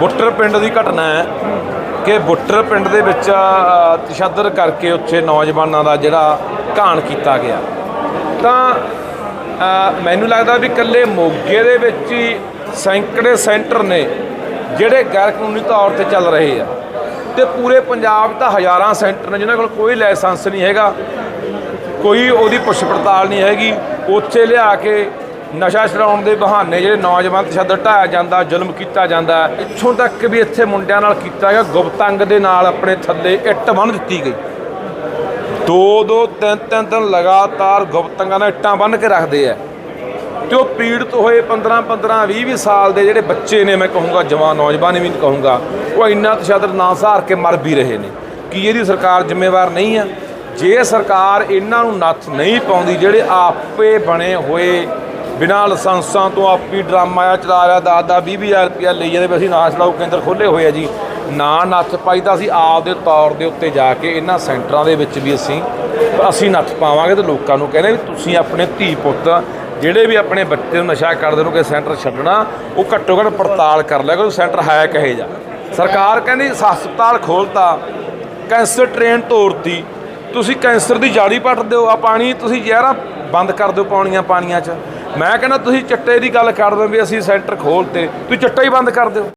ਬੁੱਟਰ ਪਿੰਡ ਦੀ ਘਟਨਾ ਹੈ ਕਿ ਬੁੱਟਰ ਪਿੰਡ ਦੇ ਵਿੱਚ ਅ, ਤਸ਼ੱਦਦ ਕਰਕੇ ਉੱਥੇ ਨੌਜਵਾਨਾਂ ਦਾ ਜਿਹੜਾ ਘਾਣ ਕੀਤਾ ਗਿਆ। ਤਾਂ ਮੈਨੂੰ ਲੱਗਦਾ ਵੀ ਇਕੱਲੇ ਮੋਗੇ ਦੇ ਵਿੱਚ ਹੀ ਸੈਂਕੜੇ ਸੈਂਟਰ ਨੇ ਜਿਹੜੇ ਗੈਰ ਕਾਨੂੰਨੀ ਤੌਰ ਤੇ ਚੱਲ ਰਹੇ ਆ। ਤੇ ਪੂਰੇ ਪੰਜਾਬ ਤਾਂ ਹਜ਼ਾਰਾਂ ਸੈਂਟਰ ਨੇ ਜਿਨ੍ਹਾਂ ਕੋਲ ਕੋਈ ਲਾਇਸੈਂਸ ਨਹੀਂ ਹੈਗਾ ਕੋਈ ਉਹਦੀ ਪੁੱਛ ਪੜਤਾਲ ਨਹੀਂ ਹੈਗੀ। ਉੱਥੇ ਲਿਆ ਕੇ ਨਸ਼ਾ ਛਡਾਉਣ ਦੇ ਬਹਾਨੇ ਜਿਹੜੇ ਨੌਜਵਾਨ ਤਸ਼ੱਦਦ ਢਾਇਆ ਜਾਂਦਾ, ਜ਼ੁਲਮ ਕੀਤਾ ਜਾਂਦਾ, ਇੱਥੋਂ ਤੱਕ ਵੀ ਇੱਥੇ ਮੁੰਡਿਆਂ ਨਾਲ ਕੀਤਾ ਗਿਆ ਗੁਪਤੰਗ ਦੇ ਨਾਲ ਆਪਣੇ ਥੱਲੇ ਇੱਟ ਬੰਨ੍ਹ ਦਿੱਤੀ ਗਈ। ਦੋ ਦੋ ਤਿੰਨ ਤਿੰਨ ਦਿਨ ਲਗਾਤਾਰ ਗੁਪਤੰਗਾਂ ਨਾਲ ਇੱਟਾਂ ਬੰਨ੍ਹ ਕੇ ਰੱਖਦੇ ਆ। ਤੇ ਉਹ ਪੀੜਤ ਹੋਏ 15 15 20 20 ਸਾਲ ਦੇ ਜਿਹੜੇ ਬੱਚੇ ਨੇ, ਮੈਂ ਕਹੂੰਗਾ ਜਵਾਨ ਨੌਜਵਾਨ ਵੀ ਨਹੀਂ ਕਹੂੰਗਾ, ਉਹ ਇੰਨਾ ਤਸ਼ੱਦਦ ਨਾ ਸਹਾਰ ਕੇ ਮਰ ਵੀ ਰਹੇ ਨੇ। ਕੀ ਇਹਦੀ ਸਰਕਾਰ ਜ਼ਿੰਮੇਵਾਰ ਨਹੀਂ ਆ? ਜੇ ਸਰਕਾਰ ਇਹਨਾਂ ਨੂੰ ਨੱਥ ਨਹੀਂ ਪਾਉਂਦੀ, ਜਿਹੜੇ ਆਪੇ ਬਣੇ ਹੋਏ ਬਿਨਾਂ ਲਾਇਸੈਂਸਾਂ ਤੋਂ ਆਪੀ ਡਰਾਮਾ ਆ ਚਲਾ ਰਿਹਾ, ਦਸ ਦਸ 20 ਹਜ਼ਾਰ ਰੁਪਇਆ ਲਈ ਜਾਂਦੇ ਵੀ ਅਸੀਂ ਨਾ ਲਾਓ ਕੇਂਦਰ ਖੋਲੇ ਹੋਏ ਆ ਜੀ। ਨਾ ਨੱਥ ਪਾਈ ਤਾਂ ਅਸੀਂ ਆਪ ਦੇ ਤੌਰ ਦੇ ਉੱਤੇ ਜਾ ਕੇ ਇਹਨਾਂ ਸੈਂਟਰਾਂ ਦੇ ਵਿੱਚ ਵੀ ਅਸੀਂ ਅਸੀਂ ਨੱਥ ਪਾਵਾਂਗੇ ਤੇ ਲੋਕਾਂ ਨੂੰ ਕਹਿੰਦੇ ਵੀ ਤੁਸੀਂ ਆਪਣੇ ਧੀ ਪੁੱਤ, ਜਿਹੜੇ ਵੀ ਆਪਣੇ ਬੱਚੇ ਨੂੰ ਨਸ਼ਾ ਕਰਦੇ ਨੂੰ ਕਿ ਸੈਂਟਰ ਛੱਡਣਾ, ਉਹ ਘੱਟੋ ਘੱਟ ਪੜਤਾਲ ਕਰ ਲਿਆ ਕਿ ਸੈਂਟਰ ਹੈ ਕਹੇ ਜਾ ਸਰਕਾਰ ਕਹਿੰਦੀ ਹਸਪਤਾਲ ਖੋਲਤਾ, ਕੈਂਸਰ ਟ੍ਰੇਨ ਤੋੜਤੀ, ਤੁਸੀਂ ਕੈਂਸਰ ਦੀ ਜਾੜੀ ਪੱਟ ਦਿਓ ਆ ਪਾਣੀ ਤੁਸੀਂ ਜ਼ਹਿਰਾਂ ਬੰਦ ਕਰ ਦਿਓ ਪਾਉਣੀਆਂ ਪਾਣੀਆਂ 'ਚ। ਮੈਂ ਕਹਿੰਦਾ ਤੁਸੀਂ ਚੱਟੇ ਦੀ ਗੱਲ ਕਰਦੇ ਹੋ ਵੀ ਅਸੀਂ ਸੈਂਟਰ ਖੋਲਤੇ। ਤੁਸੀਂ ਚੱਟਾ ਹੀ ਬੰਦ ਕਰ ਦਿਓ।